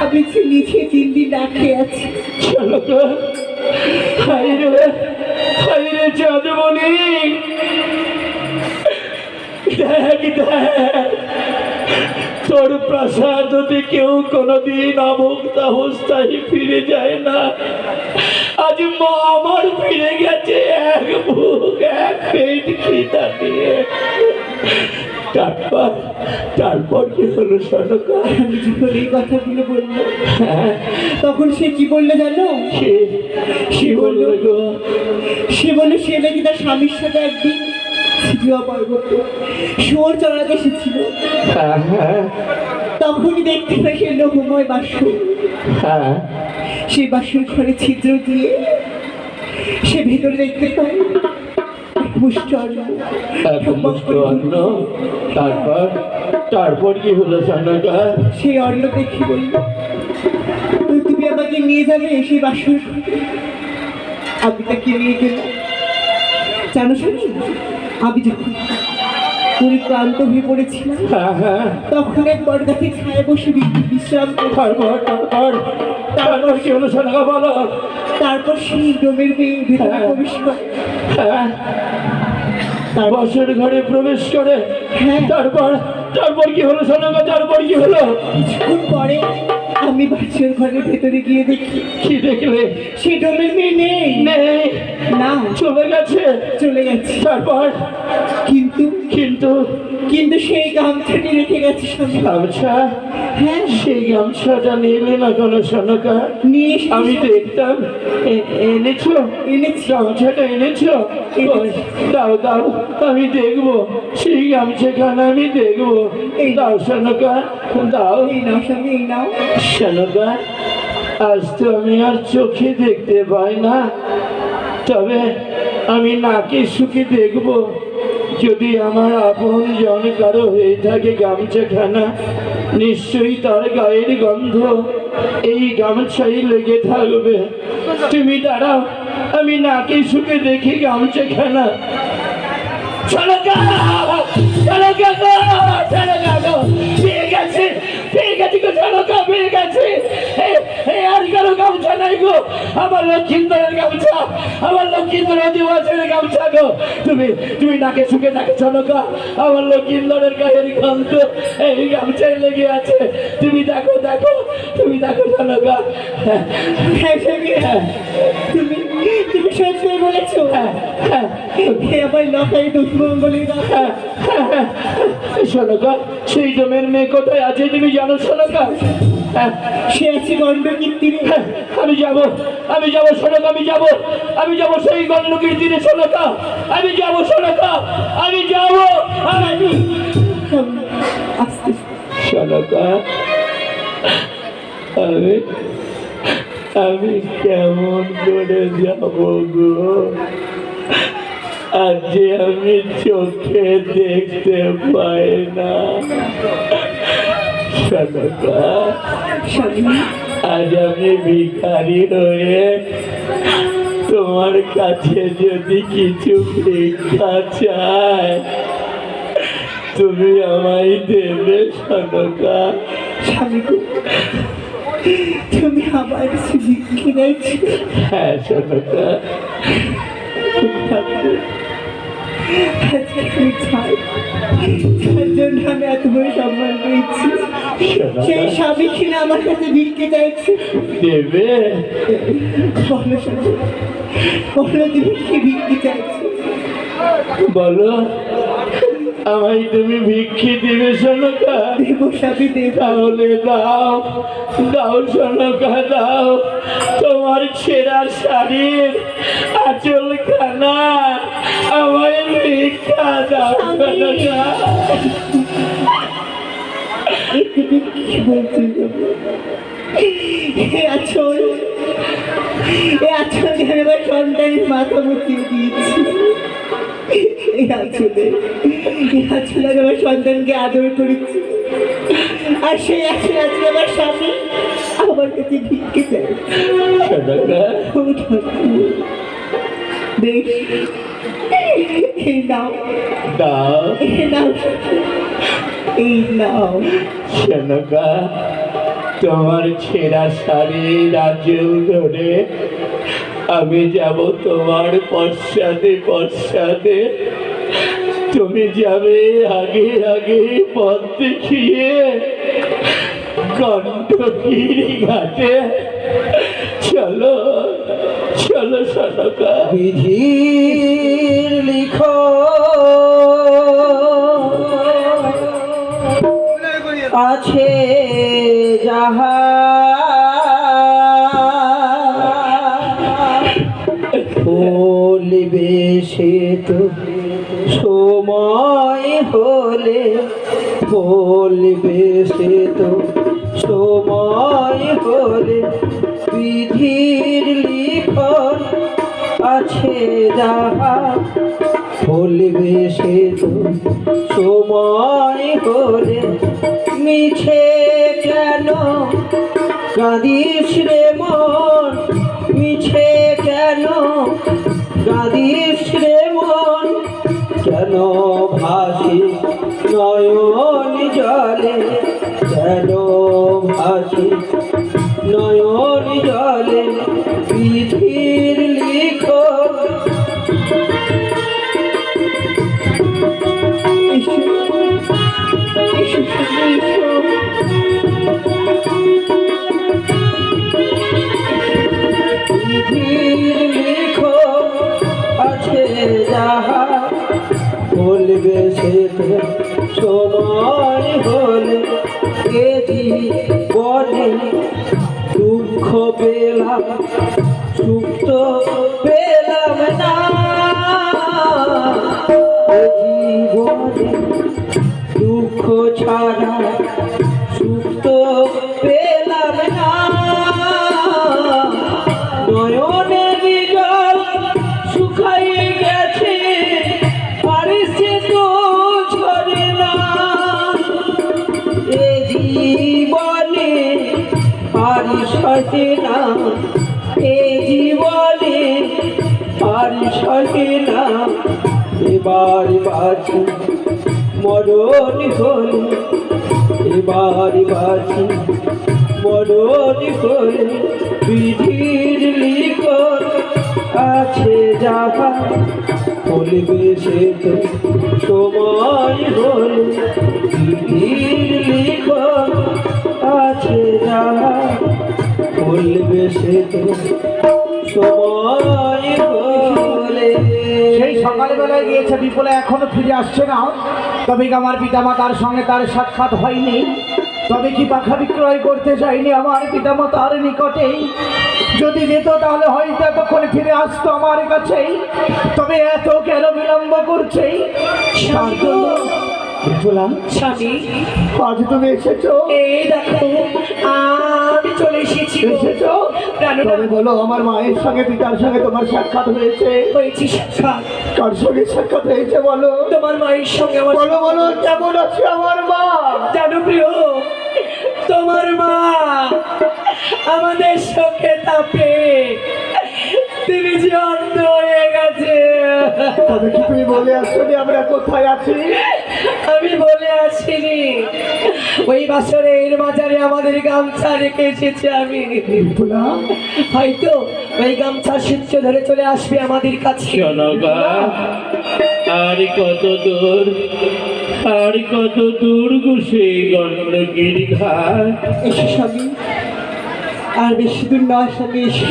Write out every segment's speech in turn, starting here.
যে নিজে তিন না খেয়ে আছি? চলো তো। হাইরে হাইরে চাঁদমণি। দেখ দেখ। তোর প্রাসাদ হতে কেউ কোনোদিন অমুক্ত অবস্থায় ফিরে যায় না, আজ মা আমার ফিরে গেছে এক বুক এক পেট খিদা নিয়ে তারপর তারপর কি হলো সনকা আমি যখন এই কথাগুলো বলল? হ্যাঁ। তখন সে কি বলল জানো? সে সে বলল গো। সে বলল সে নাকি তার স্বামীর সাথে একদিন সিজুয়া পর্বতে শুয়োর চড়াতে এসেছিল। হ্যাঁ হ্যাঁ। তখনই দেখতে পাই সে লোকময় হ্যাঁ। সেই বাসন ঘরে ছিদ্র দিয়ে সে ভেতরে দেখতে পায়। মুষ্ট অন্ন এক মুষ্ট তারপর তারপর কি হলো সনকা সেই অন্ন দেখে বলল "তো তুমি আমাকে নিয়ে যাবে সেই বাসন ঘরে?" আমি তাকে নিয়ে গেলাম জানো শুনি আমি যখন পরিক্রান্ত হয়ে পড়েছিলাম হ্যাঁ হ্যাঁ তখন এক বরগাছে ছায় বসে বিশ্রাম। তারপর তারপর তারপর হলো সনকা বলো তারপর সেই ডোমের মেয়ে ভেতরে হ্যাঁ। প্রবেশ করে বসের ঘরে প্রবেশ করে। হ্যাঁ। তারপর তারপর কি হলো সোনাগা তারপর কি হলো? পরে আমি বাসের ঘরের ভেতরে গিয়ে দেখি। কি দেখলে? সে ডোমের মেয়ে নেই। নেই। না। চলে গেছে। চলে গেছে। তারপর? কিন্তু কিন্তু কিন্তু সেই গামছাটি রেখে গেছে গামছা? হ্যাঁ। সেই গামছাটা নিলে না কোনো সনকা? নিয়ে আমি দেখতাম। এ- এনেছো? এনেছি। গামছাটা এনেছো? দাও দাও আমি দেখব। সেই গামছাখানা আমি দেখব। এই। দাও সনকা দাও। এই নাও স্বামী এই নাও। সনকা আজ তো আমি আর চোখে দেখতে পাই না। তবে আমি নাকে সুখে দেখব। যদি আমার আপন জন কারও হয়ে থাকে গামছাখানা, নিশ্চয়ই তার গায়ের গন্ধ এই গামছাই লেগে থাকবে। তুমি দাঁড়াও, আমি নাকে সুখে দেখি গামছাখানা। চলো চলো গেছে পেয়ে গেছে গো, চলো। আমার লক্ষ্মীন্দরের গামছা আমার লক্ষ্মীন্দর অধিবাসের গামছা গো। তুমি তুমি নাকে সুখে নাকে গা আমার লক্ষ্মীন্দরের গায়ের গন্ধ এই গামছায় লেগে আছে। তুমি দেখো দেখো তুমি দেখো চলো হ্যাঁ হ্যাঁ। তুমি তুমি সত্যি বলেছ? হ্যাঁ আমার সোনকা সেই জমের মেয়ে কোথায় আছে তুমি জানো সোনকা সে আছে গণ্ডকীর তীরে হ্যাঁ, আমি যাব আমি যাব সোনকা আমি যাব আমি যাব সেই গণ্ডকীর তীরে সোনকা। আমি যাব সোনকা আমি যাব। আমি সোনকা আমি আমি কেমন করে যাব গো? আজ আমি চোখে দেখতে পাই না। আজ আমি ভিখারি হয়ে তোমার কাছে যদি কিছু ভিক্ষা চায় তুমি আমায় দেবে সনকা। স্বামী তুমি আমার দিয়েছ হ্যাঁ সনকা। আজকে আমি চাই যার জন্য আমি এত বড় সম্মান পেয়েছি সেই স্বামী কিনা আমার কাছে ভিক্ষে চাইছে। দেবে। বলো তুমি কি ভিক্ষে চাইছো। বলো আমায় তুমি ভিক্ষি দিবে সনকা দেব দেব। তাহলে দাও দাও সনকা দাও। তোমার ছেঁড়া শাড়ির আঁচল খানা আমায় ভিক্ষা দাও সনকা আচল এ আচল আমি আমার সন্তানের মাথা মুছিয়ে দিয়েছি এই আচলে এই আচলে আমি আমার সন্তানকে আদর করেছি আর সেই আচলে আজকে আমার স্বামী আমার কাছে ভিক্ষে সনকা বেশ এই নাও দাও এই নাও এই নাও। তোমার ছেঁড়া শাড়ির আঁচল ধরে আমি যাব তোমার পশ্চাতে পশ্চাতে। তুমি যাবে আগে আগে পথ দেখিয়ে কণ্ঠগিরি ঘাটে। চলো চলো সনকা। বিধির বলিবে সে তো সময় হলে বিধির লিখন আছে যাহা। বলবে সে তো সময় হলে মিছে কেন? কাঁদিস রে মন নয়ন জলে কেন পেলাম সুখ তো পেলাম না। এবার বাঁচি, মরণ হলে। এবার বাঁচি, মরণ হলে। বিধির লিখন আছে যাহা বলবে সে তো সময় হলে। বিধির লিখন আছে যাহা বলবে সে তো সময় হলে। সকালবেলায় গিয়েছে বিপুলে এখনও ফিরে আসছে না। তবে কি আমার পিতামাতার সঙ্গে তার সাক্ষাৎ হয়নি? তবে কি পাখা বিক্রয় করতে চাইনি আমার পিতামাতার নিকটেই যদি যেত তাহলে হয়তো এতক্ষণ ফিরে আসতো আমার কাছেই তবে এত কেন বিলম্ব করছে? স্বামী আজ তুমি এসেছ। এই দেখো আমি চলে এসেছি এসেছ? তবে বলো আমার মায়ের সঙ্গে পিতার সঙ্গে তোমার সাক্ষাৎ হয়েছে? হয়েছি সাক্ষাৎ। কার সঙ্গে সাক্ষাৎ হয়েছে বলো? তোমার মায়ের সঙ্গে আমার বলো বলো কেমন আছে আমার মা? জানো প্রিয় তোমার মা আমাদের চোখে তাপে। তিনি যে অন্ধ হয়ে গেছে। তবে কি তুমি বলে আসছো আমরা কোথায় আছি? আমি বলে আসিনি ওই বাসরের বাজারে আমাদের গামছা রেখে এসেছি আমি। হয়তো ওই গামছা সূত্র ধরে চলে আসবে আমাদের কাছে। সনকা আর কত দূর আর কত দূর গো সেই গণ্ডগিরি ঘাট স্বামী আর বেশি দূর নয় স্বামী এসে।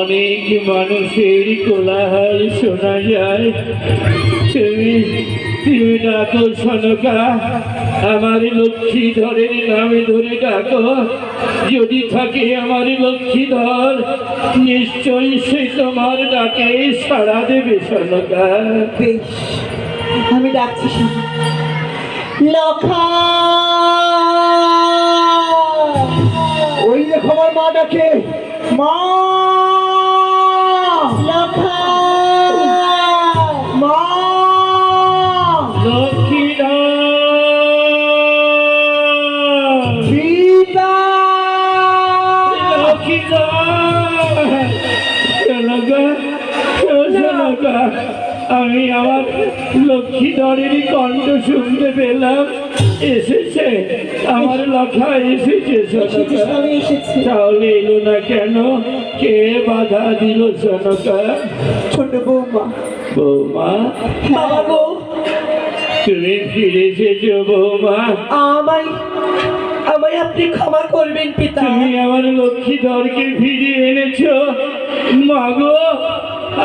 অনেক মানুষের কোলাহল শোনা যায়। তুমি তুমি ডাকো শোনকা আমার লক্ষ্মী ধরের নামে ধরে ডাকো। যদি থাকে আমার লক্ষ্মীধর নিশ্চয়ই সে তোমার ডাকে সাড়া দেবে শোনকা বেশ আমি ডাকছি লখা! ওই দেখো আমার মা ডাকে। মা! লখা! আমার কণ্ঠ শুনতে পেলাম। এসেছে আমার লেখা এসেছে তাহলে এলো না কেন? কে বাধা দিল সনকা? ছোট বৌমা। বৌমা? বাবা তুমি ফিরে এসেছ বৌমা। আমায় আমায় আপনি ক্ষমা করবেন পিতা। তুমি আমার লক্ষ্মীধরকে ফিরিয়ে এনেছো। মাগো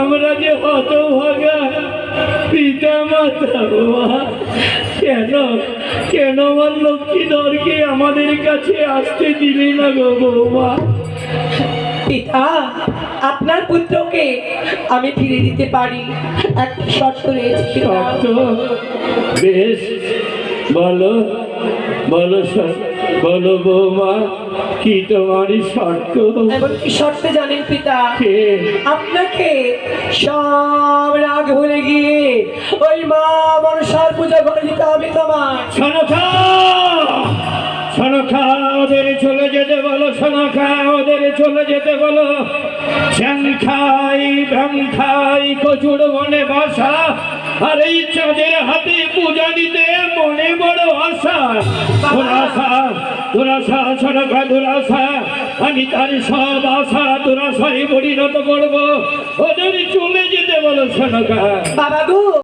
আমরা যে হতভাগা। পিতা মাতা কেন কেন আমার লক্ষ্মীধরকে আমাদের কাছে আসতে দিলে না গো বৌমা পিতা আপনার পুত্রকে আমি ফিরে দিতে পারি বেশ, বলো বলো বলো বৌমা। কি তোমারই শর্ত। এমন কি শর্ত জানেন পিতা? কে? আপনাকে সব রাগ ভুলে গিয়ে ওই মা মনসার পূজা করে দিতে হবে তোমার সনখা সনখা ওদের চলে যেতে বলো সনখা ওদের চলে যেতে বলো। খাই ভ্যাং খাই কচুর মনে বাসা আর এই চাঁদের হাতে পূজা দিতে মনে বড় আশা। দুরাশা দুরাশা সনখা দুরাশা আমি তার সব আশা দুরাশায় পরিণত করব। ওদের চলে যেতে বলো সরকার